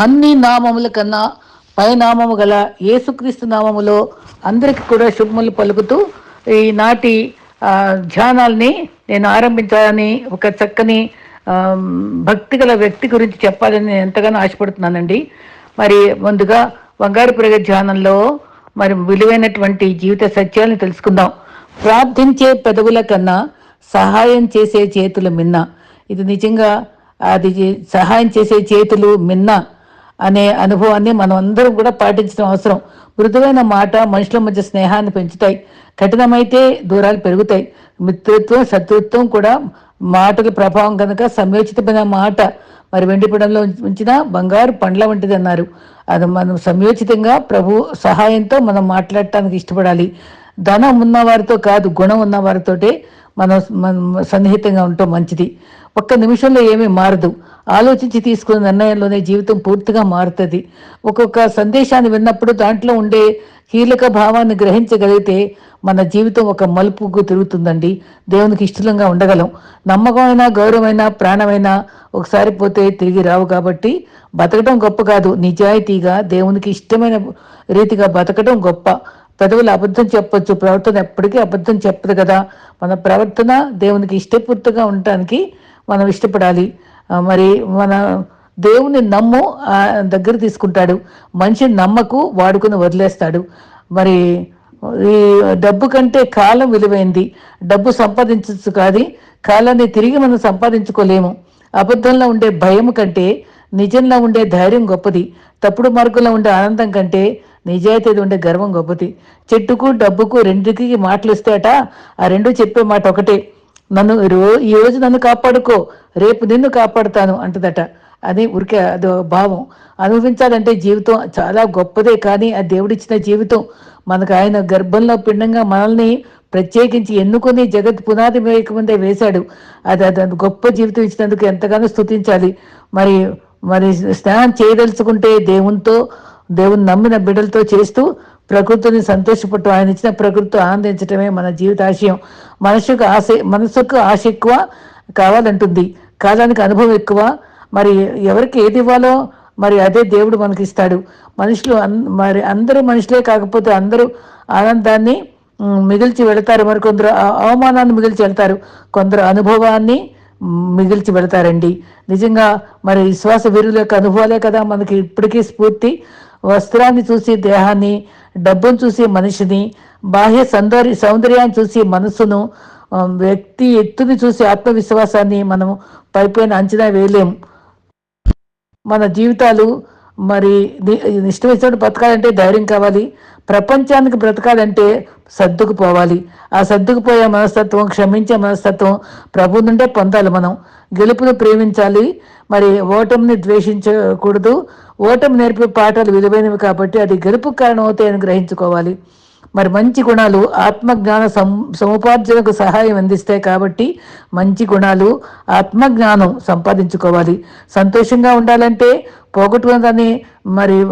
అన్ని నామముల కన్నా పైనామము గల యేసుక్రీస్తు నామములో అందరికీ కూడా శుభములు పలుకుతూ ఈనాటి ధ్యానాల్ని నేను ఆరంభించాలని ఒక చక్కని భక్తి గల వ్యక్తి గురించి చెప్పాలని నేను ఎంతగానో ఆశపడుతున్నానండి. మరి ముందుగా బంగారు ప్రగ ధ్యానంలో మరి విలువైనటువంటి జీవిత సత్యాలను తెలుసుకుందాం. ప్రార్థించే పెదవుల కన్నా సహాయం చేసే చేతులు మిన్న. ఇది నిజంగా అది సహాయం చేసే చేతులు మిన్న. అనే అనుభవాన్ని మనం అందరం కూడా పాటించడం అవసరం. మృదువైన మాట మనుషుల మధ్య స్నేహాన్ని పెంచుతాయి. కఠినమైతే దూరాలు పెరుగుతాయి. మిత్రత్వం శత్రుత్వం కూడా మాటల ప్రభావం కనుక సంయోచితమైన మాట మరి వెండిపడంలో ఉంచిన బంగారు పండ్ల వంటిది అన్నారు. అది మనం సంయోచితంగా ప్రభు సహాయంతో మనం మాట్లాడటానికి ఇష్టపడాలి. ధనం ఉన్నవారితో కాదు గుణం ఉన్న వారితోటే మనం మనం సన్నిహితంగా ఉండటం మంచిది. ఒక్క నిమిషంలో ఏమీ మారదు. ఆలోచించి తీసుకున్న నిర్ణయంలోనే జీవితం పూర్తిగా మారుతుంది. ఒక్కొక్క సందేశాన్ని విన్నప్పుడు దాంట్లో ఉండే కీలక భావాన్ని గ్రహించగలిగితే మన జీవితం ఒక మలుపుకు తిరుగుతుందండి. దేవునికి ఇష్టంగా ఉండగలం. నమ్మకమైన గౌరవమైన ప్రాణమైన ఒకసారి పోతే తిరిగి రావు కాబట్టి బతకడం గొప్ప కాదు. నిజాయితీగా దేవునికి ఇష్టమైన రీతిగా బతకడం గొప్ప. పెదవులు అబద్ధం చెప్పొచ్చు ప్రవర్తన ఎప్పటికీ అబద్ధం చెప్పదు కదా. మన ప్రవర్తన దేవునికి ఇష్టపూర్తిగా ఉండటానికి మనం ఇష్టపడాలి. మరి మన దేవుని నమ్ము దగ్గర తీసుకుంటాడు. మనిషిని నమ్మకు వాడుకుని వదిలేస్తాడు. మరి ఈ డబ్బు కంటే కాలం విలువైంది. డబ్బు సంపాదించచ్చు కానీ కాలాన్ని తిరిగి మనం సంపాదించుకోలేము. అబద్ధంలో ఉండే భయం కంటే నిజంలో ఉండే ధైర్యం గొప్పది. తప్పుడు మార్గంలో ఉండే ఆనందం కంటే నిజాయితీ ఉండే గర్వం గొప్పది. చెట్టుకు డబ్బుకు రెండుకి మాటలు ఇస్తాయట ఆ రెండు చెప్పే మాట ఒకటే. నన్ను ఈ రో- ఈ రోజు నన్ను కాపాడుకో రేపు నిన్ను కాపాడుతాను అంటదట. అది ఉరికే అదో భావం. అనుభవించాలంటే జీవితం చాలా గొప్పదే కానీ ఆ దేవుడిచ్చిన జీవితం మనకు ఆయన గర్భంలో పిండంగా మనల్ని ప్రత్యేకించి ఎన్నుకొని జగత్ పునాది ముందే వేశాడు. అది అది గొప్ప జీవితం ఇచ్చినందుకు ఎంతగానో స్థుతించాలి మరి మరి స్నానం చేయదలుచుకుంటే దేవునితో దేవుని నమ్మిన బిడ్డలతో చేస్తూ ప్రకృతిని సంతోషపట్టు. ఆయన ఇచ్చిన ప్రకృతి ఆనందించటమే మన జీవితాశయం. మనసుకు ఆశ మనసుకు ఆశ ఎక్కువ కావాలంటుంది. కాలానికి అనుభవం ఎక్కువ. మరి ఎవరికి ఏది ఇవ్వాలో మరి అదే దేవుడు మనకి ఇస్తాడు మనుషులు అన్- మరి అందరూ మనుషులే కాకపోతే అందరూ ఆనందాన్ని మిగిల్చి వెళతారు. మరి కొందరు అవమానాన్ని మిగిల్చి వెళ్తారు. కొందరు అనుభవాన్ని మిగిల్చి వెళతారండి. నిజంగా మరి విశ్వాస వీరుల యొక్క అనుభవాలే కదా మనకి ఇప్పటికీ స్ఫూర్తి. వస్త్రాన్ని చూసి దేహాన్ని డబ్బును చూసి మనిషిని బాహ్య సౌందర్య సౌందర్యాన్ని చూసి మనసును వ్యక్తి ఎత్తుని చూసి ఆత్మవిశ్వాసాన్ని మనం పైపైన అంచనా వేయలేము మన జీవితాలు మరి ఇష్టం ఇష్టం బతకాలంటే ధైర్యం కావాలి. ప్రపంచానికి బ్రతకాలంటే సర్దుకుపోవాలి ఆ సర్దుకుపోయే మనస్తత్వం క్షమించే మనస్తత్వం ప్రభు నుండే పొందాలి మనం. గెలుపును ప్రేమించాలి. మరి ఓటమిని ద్వేషించకూడదు. ఓటమి నేర్పే పాఠాలు విలువైనవి కాబట్టి అది గెలుపు కారణం అవుతాయని గ్రహించుకోవాలి. మరి మంచి గుణాలు ఆత్మజ్ఞాన సం సముపార్జనకు సహాయం అందిస్తాయి కాబట్టి మంచి గుణాలు ఆత్మజ్ఞానం సంపాదించుకోవాలి. సంతోషంగా ఉండాలంటే పోగొట్టుకున్నదాన్ని మరి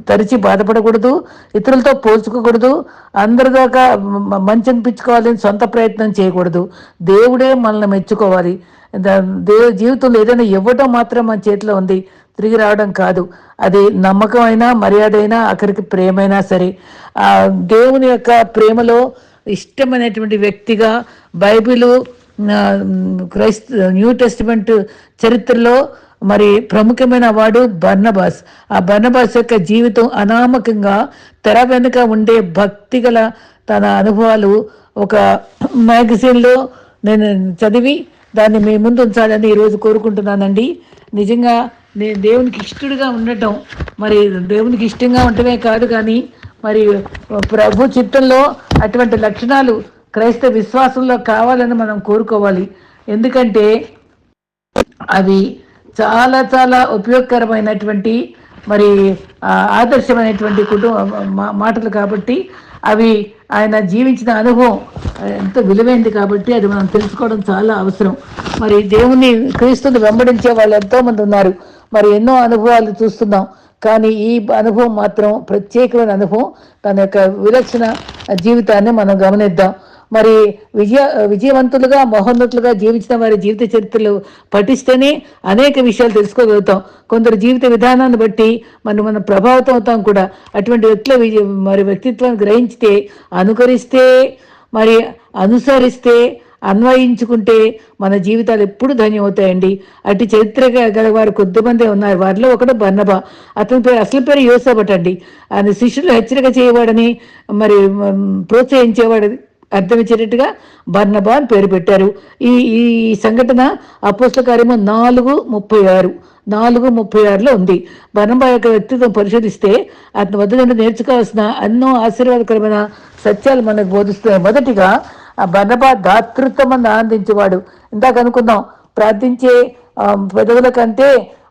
తరిచి బాధపడకూడదు ఇతరులతో పోల్చుకోకూడదు అందరి దాకా మంచి అనిపించుకోవాలని సొంత ప్రయత్నం చేయకూడదు. దేవుడే మనల్ని మెచ్చుకోవాలి. దా- జీవితంలో ఏదైనా ఇవ్వడం మాత్రం మన చేతిలో ఉంది. తిరిగి రావడం కాదు. అది నమ్మకమైనా మర్యాద అయినా అక్కడికి ప్రేమైనా సరే. ఆ దేవుని యొక్క ప్రేమలో ఇష్టమైనటువంటి వ్యక్తిగా బైబిలు క్రైస్త న్యూ టెస్టిమెంట్ చరిత్రలో మరి ప్రముఖమైన వాడు బర్నబాస్. ఆ బర్నబాస్ యొక్క జీవితం అనామకంగా తెర వెనుక ఉండే భక్తి గల తన అనుభవాలు ఒక మ్యాగజైన్లో నేను చదివి దాన్ని మీ ముందు ఉంచాలని ఈరోజు కోరుకుంటున్నానండి. నిజంగా నేను దేవునికి ఇష్టడుగా ఉండటం మరి దేవునికి ఇష్టంగా ఉండటమే కాదు కానీ మరి ప్రభు చిత్తంలో అటువంటి లక్షణాలు క్రైస్తవ విశ్వాసంలో కావాలని మనం కోరుకోవాలి. ఎందుకంటే అవి చాలా చాలా ఉపయోగకరమైనటువంటి మరి ఆదర్శమైనటువంటి కుటుంబ మా- మాటలు కాబట్టి అవి ఆయన జీవించిన అనుభవం ఎంతో విలువైంది కాబట్టి అది మనం తెలుసుకోవడం చాలా అవసరం. మరి దేవుని క్రీస్తుని వెంబడించే వాళ్ళు ఎంతో మంది ఉన్నారు. మరి ఎన్నో అనుభవాలు చూస్తున్నాం. కానీ ఈ అనుభవం మాత్రం ప్రత్యేకమైన అనుభవం. తన యొక్క విలక్షణ జీవితాన్ని మనం గమనిద్దాం. మరి విజయ విజయవంతులుగా మహోన్నతులుగా జీవించిన వారి జీవిత చరిత్రలు పఠిస్తేనే అనేక విషయాలు తెలుసుకోగలుగుతాం. కొందరు జీవిత విధానాన్ని బట్టి మనం మనం ప్రభావితం అవుతాం కూడా. అటువంటి వ్యక్తుల విజయ మరి వ్యక్తిత్వాన్ని గ్రహించితే అనుకరిస్తే మరి అనుసరిస్తే అన్వయించుకుంటే మన జీవితాలు ఎప్పుడు ధన్యమవుతాయండి అటు చరిత్ర గల వారు కొద్దిమందే ఉన్నారు. వారిలో ఒకడు బర్ణబ అతని పేరు అసలు పేరు యోసబట్ అండి ఆయన శిష్యులు హెచ్చరిక చేయవాడని మరి మ్, ప్రోత్సహించేవాడు అర్థమిచ్చేటట్టుగా బర్నబా అని పేరు పెట్టారు. ఈ ఈ సంఘటన అపోస్ల కార్యము నాలుగు ముప్పై ఆరు నాలుగు ముప్పై ఆరులో ఉంది. బర్నబా యొక్క వ్యక్తిత్వం పరిశోధిస్తే అతని వద్ద నుండి నేర్చుకోవాల్సిన ఎన్నో ఆశీర్వాదకరమైన సత్యాలు మనకు బోధిస్తున్నాయి. మొదటిగా ఆ బర్నబా దాతృత్వం ఆనందించేవాడు. ఇందాక అనుకుందాం ప్రార్థించే పెదవుల కంటే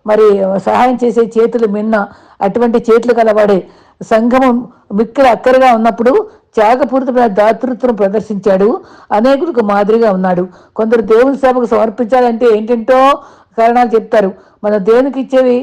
మరి సహాయం చేసే చేతులు మిన్న అటువంటి చేతులు కలవాడే సంగమం మిక్కిలి అక్కరగా ఉన్నప్పుడు త్యాగపూరితమైన దాతృత్వం ప్రదర్శించాడు. అనేకులకు మాదిరిగా ఉన్నాడు. కొందరు దేవుని సేవకు సమర్పించాలంటే ఏంటంటో కారణాలు చెప్తారు. మన దేవునికి ఇచ్చేవి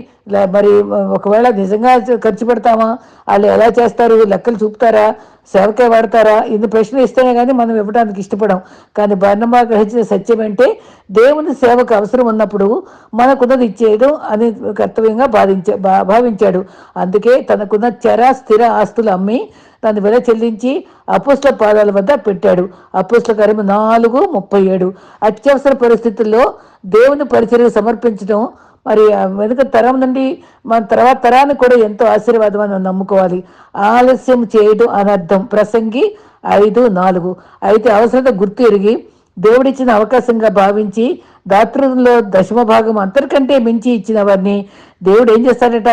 మరి ఒకవేళ నిజంగా ఖర్చు పెడతామా? వాళ్ళు ఎలా చేస్తారు? లెక్కలు చూపుతారా? సేవకే వాడతారా? ఇది ప్రశ్నలు ఇస్తేనే కానీ మనం ఇవ్వడానికి ఇష్టపడం. కానీ బర్ణమా గ్రహించిన సత్యం అంటే దేవుని సేవకు అవసరం ఉన్నప్పుడు మనకున్నది ఇచ్చేయడం అని కర్తవ్యంగా బాధించ భా- భావించాడు. అందుకే తనకున్న చర స్థిర ఆస్తులు అమ్మి దాన్ని వెల చెల్లించి అపుస్ల పాదాల వద్ద పెట్టాడు. అపుస్ల కార్యము నాలుగు ముప్పై ఏడు. అత్యవసర పరిస్థితుల్లో దేవుని పరిచర్య సమర్పించడం మరి వెనుక తరం నుండి మన తర్వాత తరాన్ని కూడా ఎంతో ఆశీర్వాదం అని నమ్ముకోవాలి. ఆలస్యం చేయడం అనర్థం. ప్రసంగి ఐదు నాలుగు. అయితే అవసరత గుర్తు ఎరిగి దేవుడిచ్చిన అవకాశంగా భావించి దాతృంలో దశమ భాగం అంతరికంటే మించి ఇచ్చిన వారిని దేవుడు ఏం చేస్తాడట?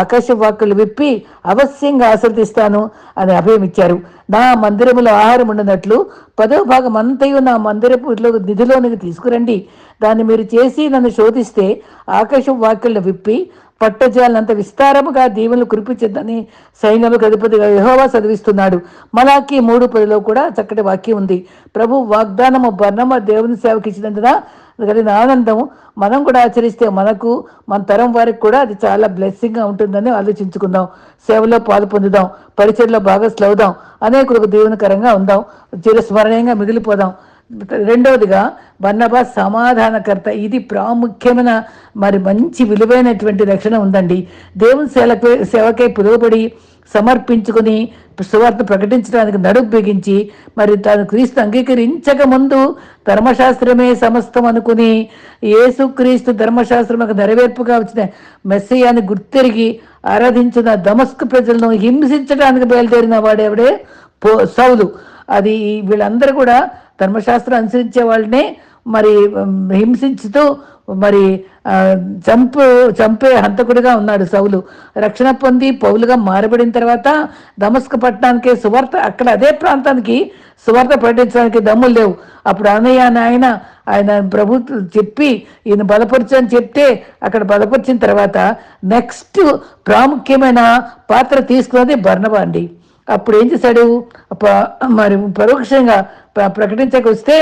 ఆకాశ వాక్కులు విప్పి అవశ్యంగా ఆశ్రదిస్తాను అని అభయం ఇచ్చారు. నా మందిరములో ఆహారం ఉండనట్లు పదో భాగం అంతయు నా మందిరపు నిధిలోనికి తీసుకురండి. దాన్ని మీరు చేసి నన్ను శోధిస్తే ఆకాశం వాక్యులను విప్పి పట్టజాలంత విస్తారముగా దీవెనలు కురిపించిందని సైన్యములకు అధిపతిగా యహోవా చదివిస్తున్నాడు. మలాకి మూడు పదిలో కూడా చక్కటి వాక్యం ఉంది. ప్రభు వాగ్దానము బర్ణమ దేవుని సేవకి ఇచ్చినందున కలిగిన ఆనందం మనం కూడా ఆచరిస్తే మనకు మన తరం వారికి కూడా అది చాలా బ్లెస్సింగ్గా ఉంటుందని ఆలోచించుకుందాం. సేవలో పాలు పొందుదాం. పరిచయలో బాగా స్లవుదాం అనేకులకు దీవెనకరంగా ఉందాం. చిరస్మరణీయంగా మిగిలిపోదాం. రెండవదిగా బన్నబా సమాధానకర్త. ఇది ప్రాముఖ్యమైన మరి మంచి విలువైనటువంటి లక్షణం ఉందండి. దేవుని సేవకై సేవకై పిలువబడి సమర్పించుకుని సువార్త ప్రకటించడానికి నడుపు బిగించి మరి తాను క్రీస్తు అంగీకరించక ముందు ధర్మశాస్త్రమే సమస్తం అనుకుని యేసుక్రీస్తు ధర్మశాస్త్రముకు నెరవేర్పుగా వచ్చిన మెస్సయాన్ని గుర్తెరిగి ఆరాధించిన దమస్కు ప్రజలను హింసించడానికి బయలుదేరిన వాడెవడే? పో సౌలు. అది వీళ్ళందరూ కూడా ధర్మశాస్త్రం అనుసరించే వాళ్ళనే మరి హింసించుతూ మరి చంపు చంపే హంతకుడిగా ఉన్నాడు సౌలు. రక్షణ పొంది పౌలుగా మారబడిన తర్వాత దమస్క పట్టణానికి సువార్త అక్కడ అదే ప్రాంతానికి సువార్త ప్రకటించడానికి దమ్ములు లేవు. అప్పుడు అన్నయ్య నాయన ఆయన ఆయన ప్రభు చెప్పి ఈయన బలపరచని చెప్తే అక్కడ బలపరిచిన తర్వాత నెక్స్ట్ ప్రాముఖ్యమైన పాత్ర తీసుకున్నది బర్ణబా అండి. అప్పుడు ఏం చేశాడు మరి పరోక్షంగా ప్ర- ప్రకటించక వస్తే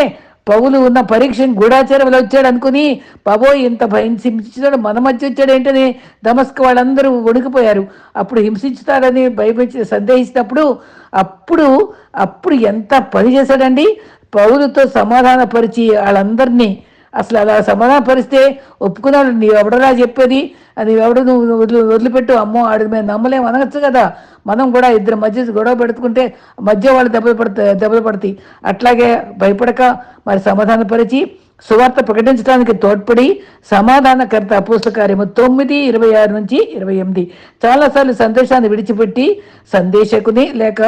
పౌలు ఉన్న పరీక్ష గూఢాచారంలో వచ్చాడు అనుకుని బాబోయ్ ఇంత హింసించాడు మన మధ్య వచ్చాడు ఏంటని దమస్క్ వాళ్ళందరూ వణికిపోయారు. అప్పుడు హింసించుతాడని భయపెట్టి సందేహించినప్పుడు అప్పుడు అప్పుడు ఎంత పని చేశాడండి? పౌలుతో సమాధానపరిచి వాళ్ళందరినీ అసలు అలా సమాధానపరిస్తే ఒప్పుకున్నాడు నీ ఎవడరా చెప్పేది? అది ఎవడు నువ్వు వదిలి వదిలిపెట్టు అమ్మో ఆడి మేము నమ్మలేం అనగచ్చు కదా. మనం కూడా ఇద్దరు మధ్య గొడవ పెడుతుకుంటే మధ్య వాళ్ళు దెబ్బలు పడతాయి దెబ్బలు పడతాయి. అట్లాగే భయపడక మరి సమాధానపరిచి సువార్త ప్రకటించడానికి తోడ్పడి సమాధానకర్త అపోస్త కార్యము తొమ్మిది ఇరవై ఆరు నుంచి ఇరవై ఎనిమిది. చాలాసార్లు సందేశాన్ని విడిచిపెట్టి సందేశకుని లేక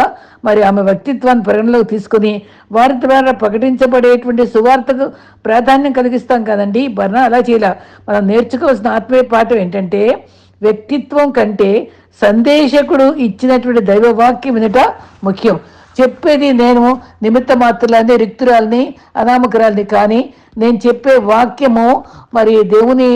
మరి ఆమె వ్యక్తిత్వాన్ని పరిగణలోకి తీసుకుని వారి ద్వారా ప్రకటించబడేటువంటి సువార్తకు ప్రాధాన్యం కలిగిస్తాం కదండి. బర్ణ అలా చేయాల? మనం నేర్చుకోవాల్సిన ఆత్మీయ పాఠం ఏంటంటే వ్యక్తిత్వం కంటే సందేశకుడు ఇచ్చినటువంటి దైవవాక్యం వినట ముఖ్యం. చెప్పేది నేను నిమిత్త మాత్రులని రిక్తురాల్ని అనామకురాల్ని కానీ నేను చెప్పే వాక్యము మరి దేవుని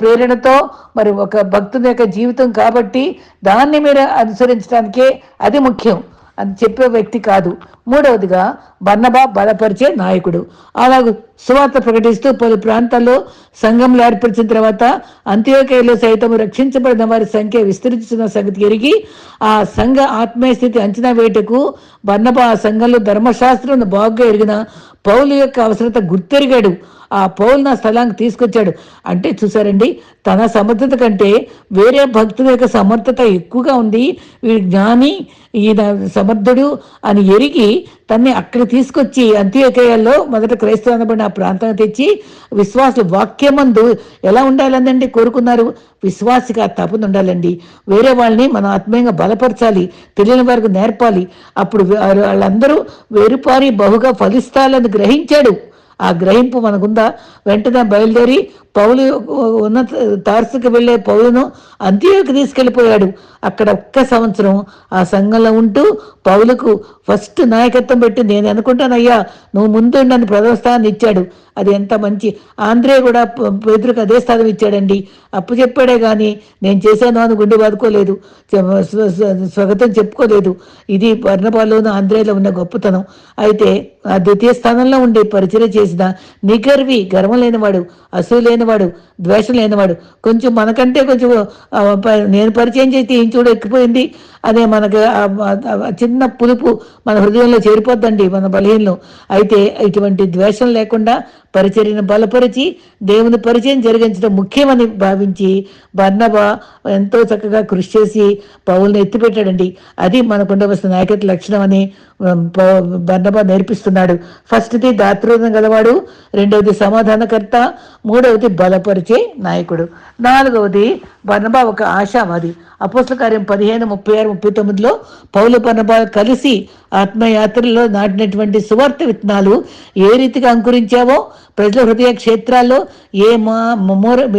ప్రేరణతో మరి ఒక భక్తుని యొక్క జీవితం కాబట్టి దాన్ని మీరు అనుసరించడానికే అది ముఖ్యం. అని చెప్పే వ్యక్తి కాదు. మూడవదిగా బర్నబా బలపరిచే నాయకుడు. అలాగ సువార్త ప్రకటిస్తూ పలు ప్రాంతాల్లో సంఘంలో ఏర్పరిచిన తర్వాత అంత్యోకేయలో సైతం రక్షించబడిన వారి సంఖ్య విస్తరించిన సంగతి ఎరిగి ఆ సంఘ ఆత్మీయ స్థితి అంచనా వేయటకు బర్నబా ఆ సంఘంలో ధర్మశాస్త్రం బాగుగా ఎరిగిన పౌలు యొక్క అవసరత గుర్తెరిగాడు. ఆ పౌలు నా స్థలానికి తీసుకొచ్చాడు. అంటే చూసారండి తన సమర్థత కంటే వేరే భక్తుల యొక్క సమర్థత ఎక్కువగా ఉంది. వీడు జ్ఞాని ఈయన సమర్థుడు అని ఎరిగి తన్ని అక్కడ తీసుకొచ్చి అంత్యోకేయాల్లో మొదట క్రైస్తవ అనబడిన ఆ ప్రాంతాన్ని తెచ్చి విశ్వాసులు వాక్యమందు ఎలా ఉండాలండి కోరుకున్నారు? విశ్వాసిగా తపన ఉండాలండి. వేరే వాళ్ళని మనం ఆత్మీయంగా బలపరచాలి తెలియని వారికి నేర్పాలి. అప్పుడు వారు- వాళ్ళందరూ వేరుపారి బహుగా ఫలిస్తాలని గ్రహించాడు. ఆ గ్రహింపు మనకుందా వెంటనే బయలుదేరి పౌలు ఉన్నత తార్సుకు వెళ్ళే పౌలును అంత్యోకి తీసుకెళ్ళిపోయాడు. అక్కడ ఒక్క సంవత్సరం ఆ సంఘంలో ఉంటూ పౌలుకు ఫస్ట్ నాయకత్వం పెట్టి నేను అనుకుంటానయ్యా నువ్వు ముందు నన్ను ప్రథమ స్థానాన్ని ఇచ్చాడు. అది ఎంత మంచి. ఆంధ్రే కూడా పేదరికి అదే స్థానం ఇచ్చాడండి. అప్పు చెప్పాడే కానీ నేను చేశాను అని గుండె బాదుకోలేదు. స్వాగతం చెప్పుకోలేదు. ఇది వర్ణపాలోను ఆంధ్రేలో ఉన్న గొప్పతనం. అయితే ఆ ద్వితీయ స్థానంలో ఉండి పరిచయం చేసిన నిగర్వి గర్వం లేనివాడు. అసూ లేనివాడు ద్వేషం లేనివాడు. కొంచెం మనకంటే కొంచెం ప- నేను పరిచయం చేస్తే ఏం చూడ ఎక్కిపోయింది. అదే మనకు చిన్న పులుపు మన హృదయంలో చేరిపోద్దండి మన బలహీనం అయితే ఇటువంటి ద్వేషం లేకుండా పరిచర్యను బలపరిచి దేవుని పరిచయం జరిగించడం ముఖ్యమని భావించి బర్ణబా ఎంతో చక్కగా కృషి చేసి పౌల్ని ఎత్తిపెట్టాడండి. అది మనకు ఉండవలసిన నాయకత్వ లక్షణం అని బర్ణబా నేర్పిస్తున్నాడు. ఫస్ట్ది దాతృత్వం గలవాడు రెండవది సమాధానకర్త మూడవది బలపరిచే నాయకుడు. నాలుగవది బర్ణబా ఒక ఆశావాది అపోస్ల కార్యం పదిహేను ముప్పై ఆరు ముప్పై తొమ్మిదిలో పౌలు బర్నబా కలిసి ఆత్మయాత్రలో నాటినటువంటి సువార్త విత్తనాలు ఏ రీతిగా అంకురించావో ప్రజల హృదయ క్షేత్రాల్లో ఏ మా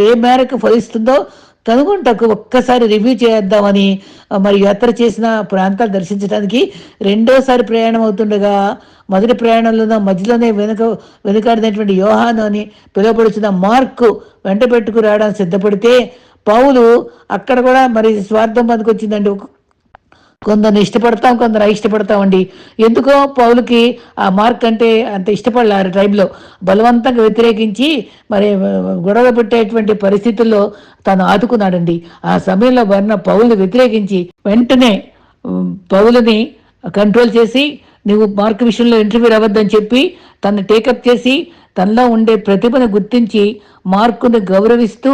ఏ మేరకు ఫలిస్తుందో కనుగొంటకు ఒక్కసారి రివ్యూ చేద్దామని మరి యాత్ర చేసిన ప్రాంతాలు దర్శించడానికి రెండోసారి ప్రయాణం అవుతుండగా మొదటి ప్రయాణంలోనూ మధ్యలోనే వెనుక వెనుకాడినటువంటి యోహాను అని పిలువబడుచున్న మార్కు వెంట పెట్టుకు రావడానికి సిద్ధపడితే పౌలు అక్కడ కూడా మరి స్వార్థం పనికొచ్చిందండి ఒక కొందరిని ఇష్టపడతాం కొందరు ఇష్టపడతామండి. ఎందుకో పౌలుకి ఆ మార్క్ అంటే అంత ఇష్టపడలే ఆ టైంలో. బలవంతంగా వ్యతిరేకించి మరి గొడవ పెట్టేటువంటి పరిస్థితుల్లో తను ఆదుకున్నాడండి. ఆ సమయంలో వర్ణ పౌలుని వ్యతిరేకించి వెంటనే పౌలని పౌలుని కంట్రోల్ చేసి నువ్వు మార్క్ విషయంలో ఇంటర్వ్యూ అవ్వద్దని చెప్పి తను టేకప్ చేసి తనలో ఉండే ప్రతిభను గుర్తించి మార్కును గౌరవిస్తూ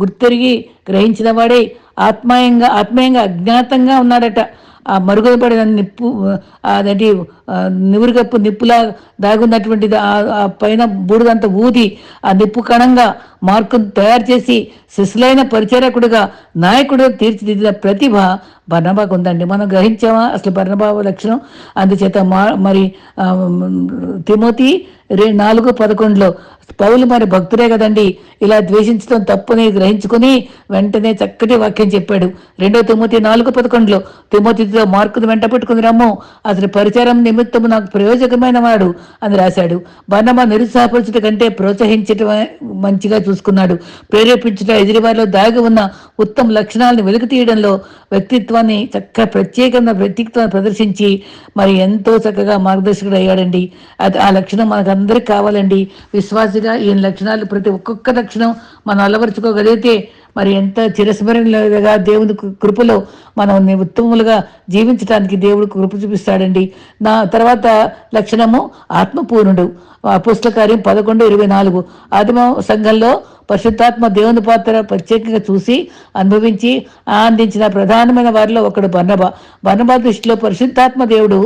గుర్తెరిగి గ్రహించిన వాడే ఆత్మీయంగా ఆత్మీయంగా అజ్ఞాతంగా ఉన్నాడట. ఆ మరుగున పడిన నిప్పు అదేంటి నివురుగప్పు నిప్పులా దాగున్నటువంటి ఆ- పైన బూడిదంతా ఊది ఆ నిప్పు కణంగా మార్కును తయారు చేసి శిశులైన పరిచారకుడుగా నాయకుడు తీర్చిదిద్దిన ప్రతిభ బర్ణబాకు ఉందండి మనం గ్రహించామా? అసలు బర్ణబాబు లక్షణం? అందుచేత మా మరి తిమోతి రే నాలుగు పదకొండులో పౌలు మరి భక్తుడే కదండి. ఇలా ద్వేషించడం తప్పుని గ్రహించుకుని వెంటనే చక్కటి వాక్యం చెప్పాడు. రెండో తిమోతి నాలుగు పదకొండులో తిమోతితో మార్కును వెంట పెట్టుకుని రమ్ము. అతని పరిచారం నిమిత్తము నాకు ప్రయోజకమైన వాడు అని రాశాడు. బర్ణమ నిరుత్సాహపరచుట కంటే ప్రోత్సహించటం మంచిగా చూసుకున్నాడు. ప్రేరేపించుట ఎదిరివారిలో దాగి ఉన్న ఉత్తమ లక్షణాలను వెలుగు తీయడంలో వ్యక్తిత్వాన్ని చక్కగా ప్రత్యేకంగా వ్యక్తిత్వాన్ని ప్రదర్శించి మరి ఎంతో చక్కగా మార్గదర్శకుడు అయ్యాడండి అది ఆ లక్షణం మనకందరికి కావాలండి. విశ్వాసిగా ఈయన లక్షణాలు ప్రతి ఒక్కొక్క లక్షణం మనం అలవరుచుకోగలిగితే మరి ఎంత చిరస్మరణగా దేవుని కృపలో మనం ఉత్తములుగా ఉత్తమములుగా జీవించడానికి దేవుడు కృప చూపిస్తాడండి. నా తర్వాత లక్షణము ఆత్మపూర్ణుడు. అపుస్తల కార్యం పదకొండు ఇరవై నాలుగు. ఆదిమ సంఘంలో పరిశుద్ధాత్మ దేవుని పాత్ర ప్రత్యేకంగా చూసి అనుభవించి ఆనందించిన ప్రధానమైన వారిలో ఒకడు బర్ణబ బర్నబా దృష్టిలో పరిశుద్ధాత్మ దేవుడు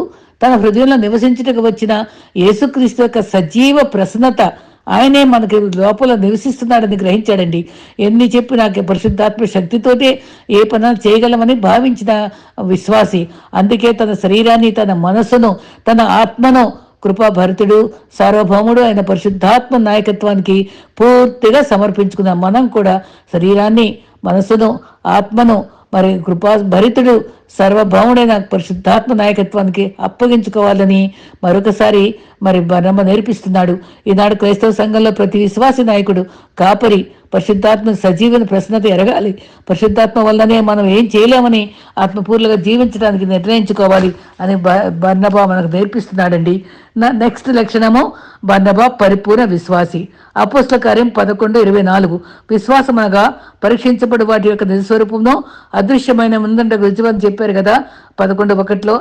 తన హృదయంలో నివసించుటకు వచ్చిన యేసుక్రీస్తు యొక్క సజీవ ప్రసన్నత ఆయనే మనకి లోపల నివసిస్తున్నాడని గ్రహించాడండి. ఎన్ని చెప్పి నాకు పరిశుద్ధాత్మ శక్తితోటే ఏ పనులు చేయగలమని భావించిన విశ్వాసి. అందుకే తన శరీరాన్ని తన మనస్సును తన ఆత్మను కృపాభరితుడు సార్వభౌముడు ఆయన పరిశుద్ధాత్మ నాయకత్వానికి పూర్తిగా సమర్పించుకున్న మనం కూడా శరీరాన్ని మనసును ఆత్మను మరి కృపా భరితుడు సర్వభౌముడైన పరిశుద్ధాత్మ నాయకత్వానికి అప్పగించుకోవాలని మరొకసారి మరి బనమ్మ నేర్పిస్తున్నాడు. ఈనాడు క్రైస్తవ సంఘంలో ప్రతి విశ్వాసి నాయకుడు కాపరి పరిశుద్ధాత్మ సజీవన ప్రశ్నత ఎరగాలి. పరిశుద్ధాత్మ వల్లనే మనం ఏం చేయలేమని ఆత్మపూర్లుగా జీవించడానికి నిర్ణయించుకోవాలి అని బర్ణబా మనకు నేర్పిస్తున్నాడండి. నెక్స్ట్ లక్షణము బర్ణబా పరిపూర్ణ విశ్వాసి. అపోస్ల కార్యం పదకొండు ఇరవై నాలుగు. విశ్వాసం అనగా పరీక్షించబడి వాటి యొక్క నిజస్వరూపంలో అదృశ్యమైన ముందంట రుజువని చెప్పారు కదా. పదకొండు ఒకటిలో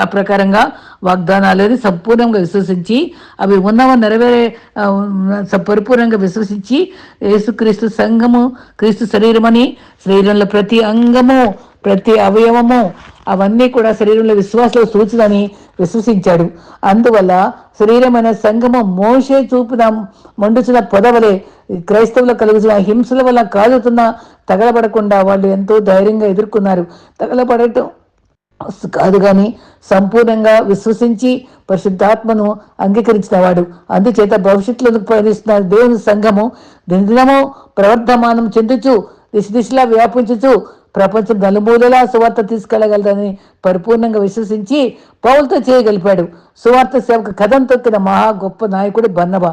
ఆ ప్రకారంగా వాగ్దానాలని సంపూర్ణంగా విశ్వసించి అవి ఉన్నవ నెరవేరే పరిపూర్ణంగా విశ్వసించి యేసుక్రీస్తు సంఘము క్రీస్తు శరీరమని శరీరంలో ప్రతి అంగము ప్రతి అవయవము అవన్నీ కూడా శరీరంలో విశ్వాసలో సూచనని విశ్వసించాడు. అందువల్ల శరీరమైన సంగమం మోసే చూపిన మండుచిన పొదవలే క్రైస్తవులు కలుగుతున్న హింసల వల్ల కాలుతున్న తగలబడకుండా వాళ్ళు ఎంతో ధైర్యంగా ఎదుర్కొన్నారు. తగలబడటం కాదు కానీ సంపూర్ణంగా విశ్వసించి పరిశుద్ధాత్మను అంగీకరించినవాడు. అందుచేత భవిష్యత్తులో పయనిస్తున్న దేవుని సంఘము దినదినము ప్రవర్ధమానం చెందుచు దిశ దిశలా వ్యాపించుచు ప్రపంచం నలుమూలలా సువార్త తీసుకెళ్ళగలదని పరిపూర్ణంగా విశ్వసించి పౌలతో చేయగలిపాడు. సువార్త సేవక కథం తొక్కిన మహా గొప్ప నాయకుడు బన్నబ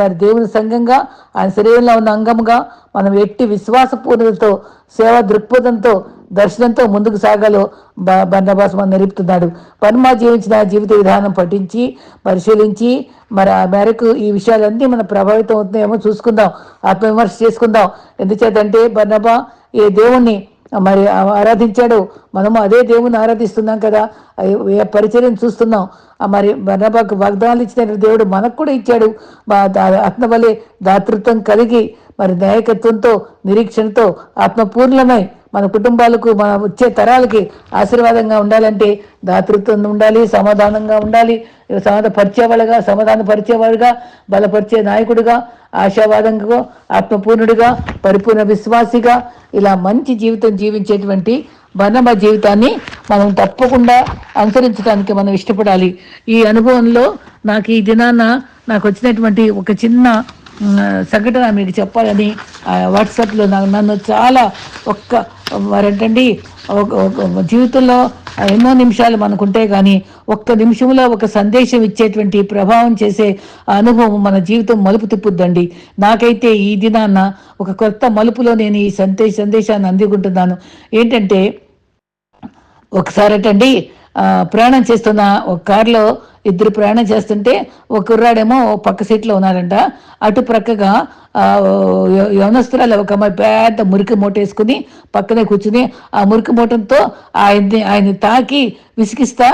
మరి దేవుని సంఘంగా ఆయన శరీరంలో ఉన్న అంగంగా మనం ఎట్టి విశ్వాసపూర్ణతతో సేవా దృక్పథంతో దర్శనంతో ముందుకు సాగాలో బన్నబాస్ మనం నిలుపుతున్నాడు. పన్మా జీవించిన జీవిత విధానం పఠించి పరిశీలించి మరి ఆ మేరకు ఈ విషయాలన్నీ మన ప్రభావితం అవుతున్నాయేమో చూసుకుందాం. ఆత్మవిమర్శ చేసుకుందాం. ఎందుచేతంటే బన్నబా ఏ దేవుణ్ణి మరి ఆరాధించాడు. మనము అదే దేవుని ఆరాధిస్తున్నాం కదా. పరిచర్యను చూస్తున్నాం. మరి బర్ణబాకు వాగ్దానాలు ఇచ్చిన దేవుడు మనకు కూడా ఇచ్చాడు. ఆత్మబలి దాతృత్వం కలిగి మరి నాయకత్వంతో నిరీక్షణతో ఆత్మపూర్ణమై మన కుటుంబాలకు మన వచ్చే తరాలకి ఆశీర్వాదంగా ఉండాలంటే దాతృత్వం ఉండాలి సమాధానంగా ఉండాలి సమాధ పరిచేవాళ్ళగా సమాధాన పరిచేవాడుగా బలపరిచే నాయకుడిగా ఆశావాదంగా ఆత్మపూర్ణుడిగా పరిపూర్ణ విశ్వాసిగా ఇలా మంచి జీవితం జీవించేటువంటి వర్ణమ జీవితాన్ని మనం తప్పకుండా అనుసరించడానికి మనం ఇష్టపడాలి. ఈ అనుభవంలో నాకు ఈ దినాన నాకు వచ్చినటువంటి ఒక చిన్న సంఘటన మీకు చెప్పాలని వాట్సాప్లో నాకు నన్ను చాలా ఒక్క మరేంటండి? జీవితంలో ఎన్నో నిమిషాలు మనకుంటే కానీ ఒక్క నిమిషంలో ఒక సందేశం ఇచ్చేటువంటి ప్రభావం చేసే అనుభవం మన జీవితం మలుపు తిప్పుద్దండి. నాకైతే ఈ దినాన్న ఒక కొత్త మలుపులో నేను ఈ సందేశ సందేశాన్ని అందుకుంటున్నాను. ఏంటంటే ఒకసారటండి ప్రయాణం చేస్తున్న ఒక కారులో ఇద్దరు ప్రయాణం చేస్తుంటే ఒక కుర్రాడేమో పక్క సీట్లో ఉన్నారంట అటు ప్రక్కగా యవనస్తురాలు ఒక అమ్మాయి పెద్ద మురికి మూట వేసుకుని పక్కనే కూర్చుని ఆ మురికి మూటంతో ఆయన్ని ఆయన్ని తాకి విసిగిస్తా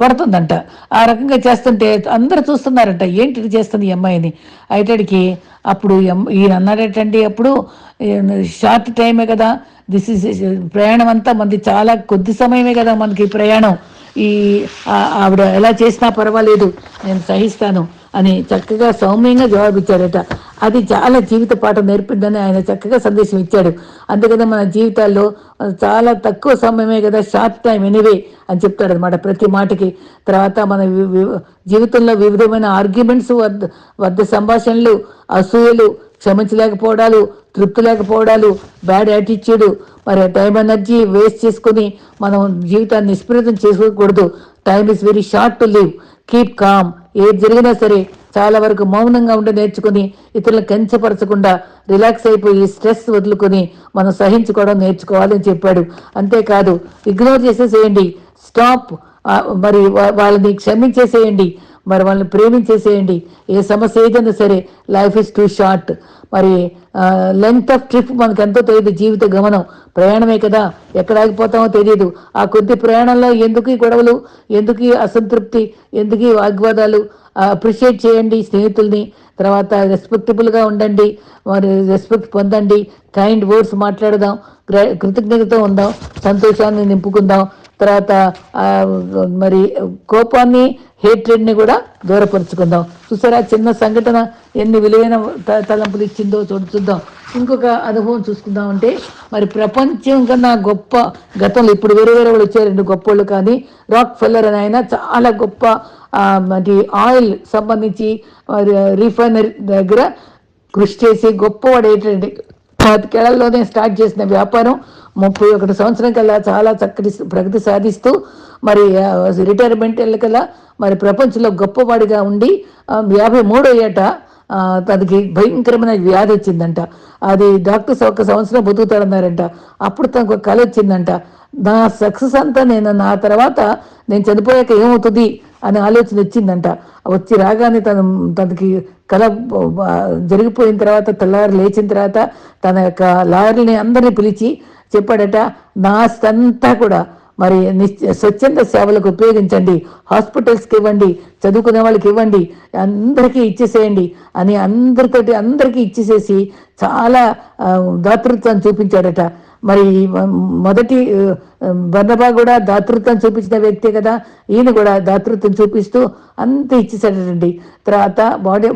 కొడుతుందంట. ఆ రకంగా చేస్తుంటే అందరూ చూస్తున్నారంట ఏంటి చేస్తుంది ఈ అమ్మాయిని? అయిటడికి అప్పుడు ఈయన అన్నాడేటండి అప్పుడు షార్ట్ టైమే కదా దిస్ ఇస్ ప్రయాణం అంతా మనది చాలా కొద్ది సమయమే కదా మనకి ప్రయాణం. ఈ ఆవిడ ఎలా చేసినా పర్వాలేదు నేను సహిస్తాను అని చక్కగా సౌమ్యంగా జవాబిచ్చారట. అది చాలా జీవిత పాఠం నేర్పిందని ఆయన చక్కగా సందేశం ఇచ్చాడు. అందుకనే మన జీవితాల్లో చాలా తక్కువ సమయమే కదా షార్ట్ టైం ఎనివే అని చెప్తాడు అనమాట ప్రతి మాటకి. తర్వాత మన జీవితంలో వివిధమైన ఆర్గ్యుమెంట్స్ వద్ద వద్ద సంభాషణలు అసూయలు క్షమించలేకపోవడాలు తృప్తి లేకపోవడాలు బ్యాడ్ యాటిట్యూడ్ మరి టైం ఎనర్జీ వేస్ట్ చేసుకుని మనం జీవితాన్ని నిస్పృతం చేసుకోకూడదు. Time is very short to live keep calm ఏది జరిగినా సరే చాలా వరకు మౌనంగా ఉండి నేర్చుకుని ఇతరులను కెంచపరచకుండా రిలాక్స్ అయిపోయి స్ట్రెస్ వదులుకొని మనం సహించుకోవడం నేర్చుకోవాలని చెప్పాడు. అంతేకాదు ఇగ్నోర్ చేసేసేయండి. స్టాప్ మరి వాళ్ళని క్షమించేసేయండి. మరి వాళ్ళని ప్రేమించేసేయండి. ఏ సమస్య ఏదైనా సరే లైఫ్ ఇస్ టూ షార్ట్ మరి లెంగ్త్ ఆఫ్ ట్రిప్ మనకు ఎంతో తెలియదు జీవిత గమనం. ప్రయాణమే కదా ఎక్కడ ఆగిపోతామో తెలియదు. ఆ కొద్ది ప్రయాణంలో ఎందుకు గొడవలు? ఎందుకు అసంతృప్తి? ఎందుకు వాగ్వాదాలు? అప్రిషియేట్ చేయండి స్నేహితుల్ని తర్వాత రెస్పెక్టబుల్గా ఉండండి మరి రెస్పెక్ట్ పొందండి కైండ్ వర్డ్స్ మాట్లాడదాం కృతజ్ఞతతో ఉందాం సంతోషాన్ని నింపుకుందాం తర్వాత మరి కోపాన్ని హేట్రెడ్ని కూడా దూరపరుచుకుందాం. చూసారా చిన్న సంఘటన ఎన్ని విలువైన తలంపులు ఇచ్చిందో చూద్దాం. ఇంకొక అనుభవం చూసుకుందాం అంటే మరి ప్రపంచం కన్నా గొప్ప గతంలో ఇప్పుడు వేరే వేరే వాళ్ళు వచ్చారండి రెండు గొప్ప వాళ్ళు కానీ రాక్ ఫెల్లర్ అని ఆయన చాలా గొప్ప మరి ఆయిల్ సంబంధించి రిఫైనరీ దగ్గర కృషి చేసి గొప్పవాడు ఏంటంటే పాతికేళ్ళలోనే స్టార్ట్ చేసిన వ్యాపారం ముప్పై ఒకటి సంవత్సరం కల్లా చాలా చక్కటి ప్రగతి సాధిస్తూ మరి రిటైర్మెంట్ కల్లా మరి ప్రపంచంలో గొప్పవాడిగా ఉండి యాభై మూడో ఏట తనకి భయంకరమైన వ్యాధి వచ్చిందంట. అది డాక్టర్స్ ఒక సంవత్సరం బతుకుతాడన్నారంట. అప్పుడు తనకు ఒక కళ వచ్చిందంట. నా సక్సెస్ అంతా నేను నా తర్వాత నేను చనిపోయాక ఏమవుతుంది అనే ఆలోచన వచ్చిందంట. వచ్చి రాగానే తను తనకి కళ జరిగిపోయిన తర్వాత తెల్లారి లేచిన తర్వాత తన యొక్క లాయర్ని అందరినీ పిలిచి చెప్పాడట నా సంతా అంతా కూడా మరి నిశ్చ- స్వచ్ఛంద సేవలకు ఉపయోగించండి. హాస్పిటల్స్కి ఇవ్వండి. చదువుకునే వాళ్ళకి ఇవ్వండి. అందరికీ ఇచ్చేసేయండి అని అందరితోటి అందరికీ ఇచ్చేసేసి చాలా దాతృత్వం చూపించాడట. మరి మొదటి బర్ణబా కూడా దాతృత్వం చూపించిన వ్యక్తే కదా. ఈయన కూడా దాతృత్వం చూపిస్తూ అంత ఇచ్చేసాడటండి. తర్వాత బాడీ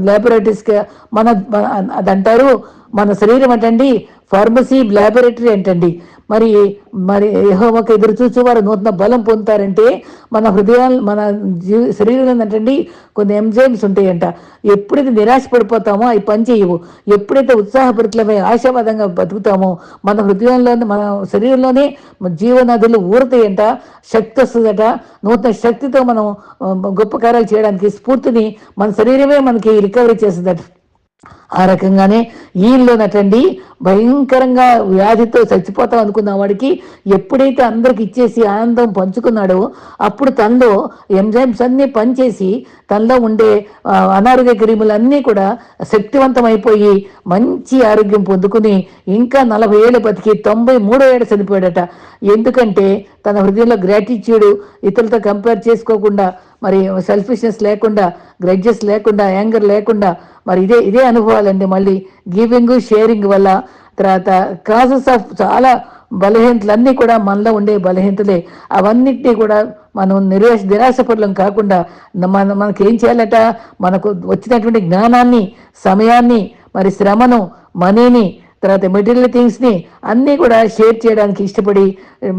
ల్యాబొరేటరీస్కి మన అదంటారు అది అంటారు మన శరీరం అంటండి. ఫార్మసీ ల్యాబొరేటరీ అంటండి. మరి మరి యెహోవాకు ఎదురు చూసి వారు నూతన బలం పొందుతారంటే మన హృదయాలు మన జీ శరీరంలో ఏంటండి కొన్ని ఎంజైమ్స్ ఉంటాయంట. ఎప్పుడైతే నిరాశ పడిపోతామో అవి పని చేయవు ఎప్పుడైతే ఉత్సాహభరితమై ఆశావాదంగా బతుకుతామో మన హృదయంలో మన శరీరంలోనే జీవనదులు ఊరుతాయంట. శక్తి వస్తుందట. నూతన శక్తితో మనం గొప్ప కార్యాలు చేయడానికి స్ఫూర్తిని మన శరీరమే మనకి రికవరీ చేస్తుందట. ఆ రకంగానే ఈయనలోనటండి భయంకరంగా వ్యాధితో చచ్చిపోతాం అనుకున్న వాడికి ఎప్పుడైతే అందరికి ఇచ్చేసి ఆనందం పంచుకున్నాడో అప్పుడు తనలో ఎంజైమ్స్ అన్నీ పనిచేసి తనలో ఉండే అనారోగ్య క్రిములన్నీ కూడా శక్తివంతమైపోయి మంచి ఆరోగ్యం పొందుకుని ఇంకా నలభై ఏళ్ళు బతికి తొంభై మూడో ఏడు చనిపోయాడట. ఎందుకంటే తన హృదయంలో గ్రాటిట్యూడ్ ఇతరులతో కంపేర్ చేసుకోకుండా మరి సెల్ఫిష్నెస్ లేకుండా గ్రెడ్జెస్ లేకుండా యాంగర్ లేకుండా మరి ఇదే ఇదే అనుభవం అనుభవాలండి మళ్ళీ గివింగ్ షేరింగ్ వల్ల తర్వాత కాజెస్ ఆఫ్ చాలా బలహీనతలన్నీ కూడా మనలో ఉండే బలహీనతలే. అవన్నిటినీ కూడా మనం నిరాశ నిరాశపడలం కాకుండా మన మనకి ఏం చేయాలట? మనకు వచ్చినటువంటి జ్ఞానాన్ని సమయాన్ని మరి శ్రమను మనీని తర్వాత మెటీరియల్ థింగ్స్ని అన్నీ కూడా షేర్ చేయడానికి ఇష్టపడి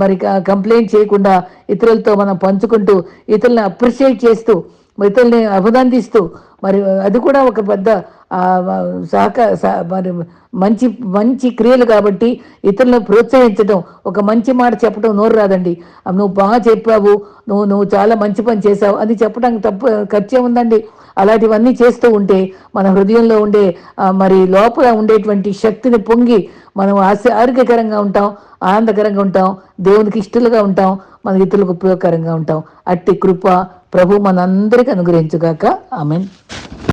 మరి కంప్లైంట్ చేయకుండా ఇతరులతో మనం పంచుకుంటూ ఇతరులను అప్రిషియేట్ చేస్తూ ఇతరుల్ని అభినందిస్తూ మరి అది కూడా ఒక పెద్ద సహక మరి మంచి మంచి క్రియలు కాబట్టి ఇతరులను ప్రోత్సహించడం ఒక మంచి మాట చెప్పడం నోరు రాదండి. నువ్వు బాగా చెప్పావు నువ్వు నువ్వు చాలా మంచి పని చేసావు అని చెప్పడానికి తప్పు ఖర్చే ఉందండి. అలాంటివన్నీ చేస్తూ ఉంటే మన హృదయంలో ఉండే మరి లోపల ఉండేటువంటి శక్తిని పొంగి మనం ఆశ ఆరోగ్యకరంగా ఉంటాం ఆనందకరంగా ఉంటాం దేవునికి ఇష్టలుగా ఉంటాం మన ఇతరులకు ఉపయోగకరంగా ఉంటాం. అట్టి కృప ప్రభు మనందరికీ అనుగ్రహించుగాక. ఆమెన్.